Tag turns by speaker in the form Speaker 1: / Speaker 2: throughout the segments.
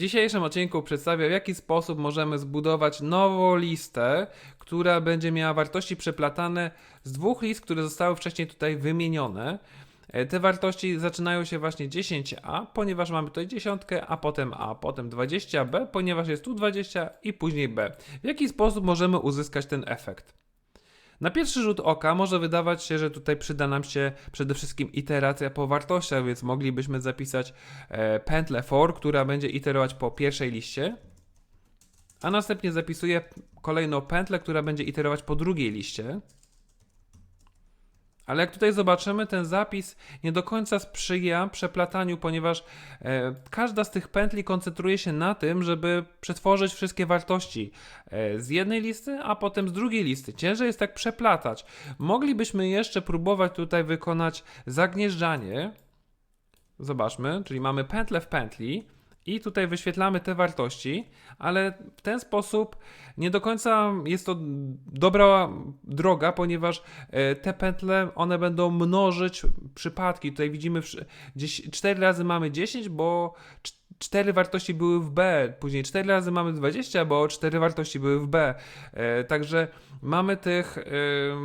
Speaker 1: W dzisiejszym odcinku przedstawię, w jaki sposób możemy zbudować nową listę, która będzie miała wartości przeplatane z dwóch list, które zostały wcześniej tutaj wymienione. E, Te wartości zaczynają się właśnie 10a, ponieważ mamy tutaj dziesiątkę, a potem a, potem 20b, ponieważ jest tu 20 i później b. W jaki sposób możemy uzyskać ten efekt? Na pierwszy rzut oka może wydawać się, że tutaj przyda nam się przede wszystkim iteracja po wartościach, więc moglibyśmy zapisać e, pętlę for, która będzie iterować po pierwszej liście, a następnie zapisuję kolejną pętlę, która będzie iterować po drugiej liście. Ale jak tutaj zobaczymy, ten zapis nie do końca sprzyja przeplataniu, ponieważ e, każda z tych pętli koncentruje się na tym, żeby przetworzyć wszystkie wartości e, z jednej listy, a potem z drugiej listy. Ciężej jest tak przeplatać. Moglibyśmy jeszcze próbować tutaj wykonać zagnieżdżanie. Zobaczmy, czyli mamy pętlę w pętli. I tutaj wyświetlamy te wartości, ale w ten sposób nie do końca jest to dobra droga, ponieważ e, te pętle one będą mnożyć przypadki. Tutaj widzimy gdzieś 4 razy mamy 10, bo 4 wartości były w B, później 4 razy mamy 20, bo 4 wartości były w B. E, Także mamy tych e,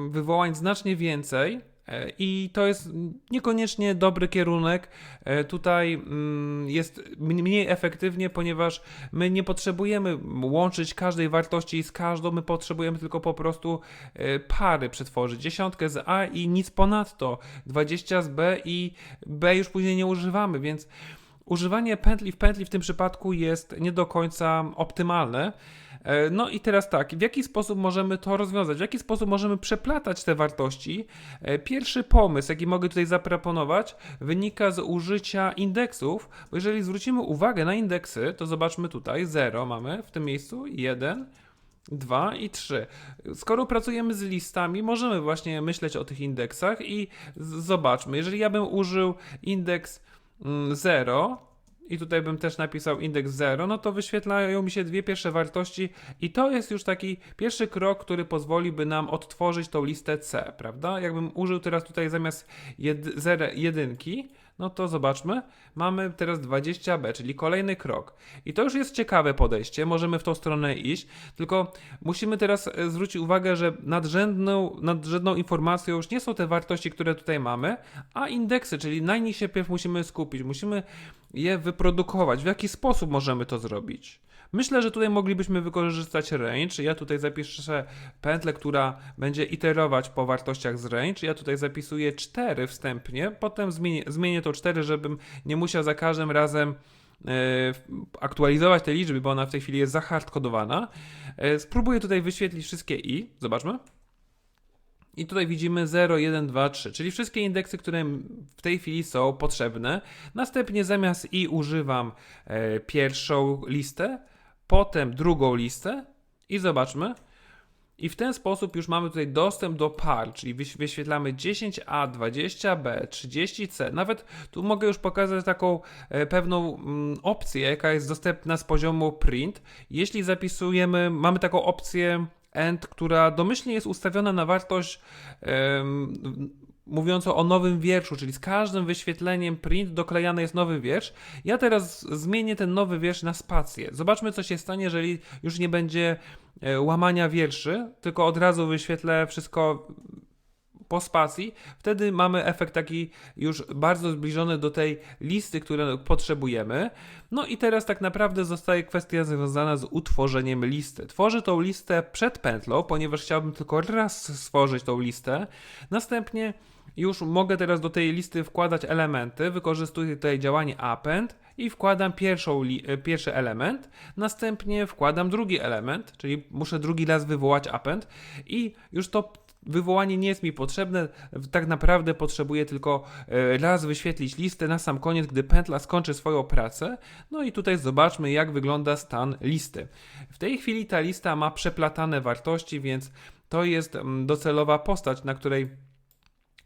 Speaker 1: wywołań znacznie więcej. E, I to jest niekoniecznie dobry kierunek. E, Tutaj mm, jest mniej efektywnie, ponieważ my nie potrzebujemy łączyć każdej wartości z każdą, my potrzebujemy tylko po prostu e, pary przetworzyć. Dziesiątkę z A i nic ponadto. 20 z B i B już później nie używamy, więc używanie pętli w pętli w tym przypadku jest nie do końca optymalne. E, No i teraz tak, w jaki sposób możemy to rozwiązać? W jaki sposób możemy przeplatać te wartości? E, Pierwszy pomysł, jaki mogę tutaj zaproponować, wynika z użycia indeksów, bo jeżeli zwrócimy uwagę na indeksy, to zobaczmy tutaj 0 mamy w tym miejscu, 1, 2 i 3. Skoro pracujemy z listami, możemy właśnie myśleć o tych indeksach i zobaczmy, jeżeli ja bym użył indeks mm, 0 i tutaj bym też napisał indeks 0, no to wyświetlają mi się dwie pierwsze wartości i to jest już taki pierwszy krok, który pozwoliby nam odtworzyć tą listę C, prawda? Jakbym użył teraz tutaj zamiast jed, jedynki, no to zobaczmy, mamy teraz 20b, czyli kolejny krok. I to już jest ciekawe podejście, możemy w tą stronę iść, tylko musimy teraz e, zwrócić uwagę, że nadrzędną, nadrzędną informacją już nie są te wartości, które tutaj mamy, a indeksy, czyli na nich się pierw musimy skupić, musimy je wyprodukować. W jaki sposób możemy to zrobić? Myślę, że tutaj moglibyśmy wykorzystać range. Ja tutaj zapiszę pętlę, która będzie iterować po wartościach z range. Ja tutaj zapisuję 4 wstępnie, potem zmienię, zmienię to 4, żebym nie musiał za każdym razem e, aktualizować te liczby, bo ona w tej chwili jest zahardkodowana. E, Spróbuję tutaj wyświetlić wszystkie i. Zobaczmy. I tutaj widzimy 0, 1, 2, 3, czyli wszystkie indeksy, które w tej chwili są potrzebne. Następnie zamiast i używam e, pierwszą listę, potem drugą listę i zobaczmy. I w ten sposób już mamy tutaj dostęp do par, czyli wyś- wyświetlamy 10A, 20B, 30C. Nawet tu mogę już pokazać taką e, pewną mm, opcję, jaka jest dostępna z poziomu print. Jeśli zapisujemy, mamy taką opcję end, która domyślnie jest ustawiona na wartość mówiącą o nowym wierszu, czyli z każdym wyświetleniem print doklejany jest nowy wiersz. Ja teraz zmienię ten nowy wiersz na spację. Zobaczmy, co się stanie, jeżeli już nie będzie e, łamania wierszy, tylko od razu wyświetlę wszystko po spacji. Wtedy mamy efekt taki już bardzo zbliżony do tej listy, której potrzebujemy. No i teraz tak naprawdę zostaje kwestia związana z utworzeniem listy. Tworzę tą listę przed pętlą, ponieważ chciałbym tylko raz stworzyć tą listę. Następnie już mogę teraz do tej listy wkładać elementy. Wykorzystuję tutaj działanie append i wkładam pierwszą e, pierwszy element. Następnie wkładam drugi element, czyli muszę drugi raz wywołać append i już to wywołanie nie jest mi potrzebne. Tak naprawdę potrzebuję tylko e, raz wyświetlić listę na sam koniec, gdy pętla skończy swoją pracę. No i tutaj zobaczmy, jak wygląda stan listy. W tej chwili ta lista ma przeplatane wartości, więc to jest mm, docelowa postać, na której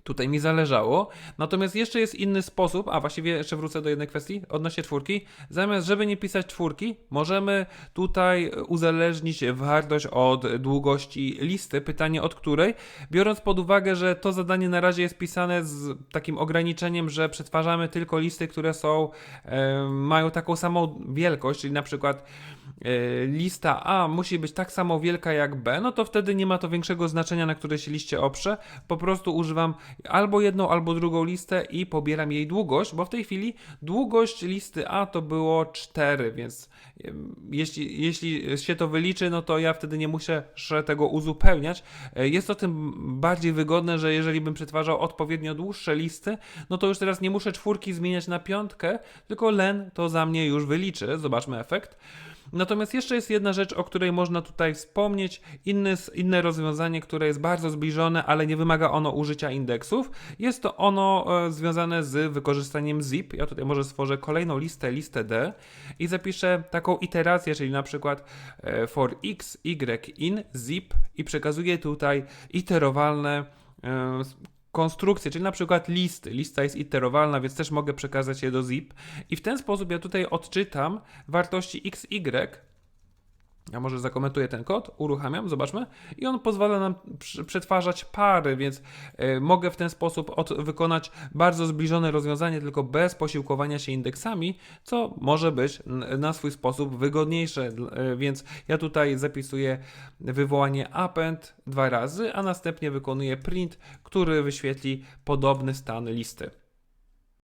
Speaker 1: Tutaj mi zależało. Natomiast jeszcze jest inny sposób, a właściwie jeszcze wrócę do jednej kwestii odnośnie czwórki. Zamiast, żeby nie pisać czwórki, możemy tutaj uzależnić wartość od długości listy. Pytanie od której, biorąc pod uwagę, że to zadanie na razie jest pisane z takim ograniczeniem, że przetwarzamy tylko listy, które są, e, mają taką samą wielkość, czyli na przykład e, lista A musi być tak samo wielka jak B, no to wtedy nie ma to większego znaczenia, na które się liście oprze. Po prostu używam albo jedną, albo drugą listę i pobieram jej długość, bo w tej chwili długość listy A to było 4, więc jeśli, jeśli się to wyliczy, no to ja wtedy nie muszę tego uzupełniać. E, Jest to tym bardziej wygodne, że jeżeli bym przetwarzał odpowiednio dłuższe listy, no to już teraz nie muszę czwórki zmieniać na piątkę, tylko len to za mnie już wyliczy. Zobaczmy efekt. Natomiast jeszcze jest jedna rzecz, o której można tutaj wspomnieć, inny, inne rozwiązanie, które jest bardzo zbliżone, ale nie wymaga ono użycia indeksów. Jest to ono e, związane z wykorzystaniem zip. Ja tutaj może stworzę kolejną listę, listę D i zapiszę taką iterację, czyli na przykład e, for x, y, in, zip i przekazuję tutaj iterowalne konstrukcje, czyli na przykład listy. Lista jest iterowalna, więc też mogę przekazać je do zip. I w ten sposób ja tutaj odczytam wartości x, y. Ja może zakomentuję ten kod, uruchamiam, zobaczmy. I on pozwala nam przetwarzać pary, więc e, mogę w ten sposób wykonać bardzo zbliżone rozwiązanie, tylko bez posiłkowania się indeksami, co może być na swój sposób wygodniejsze. E, Więc ja tutaj zapisuję wywołanie append dwa razy, a następnie wykonuję print, który wyświetli podobny stan listy.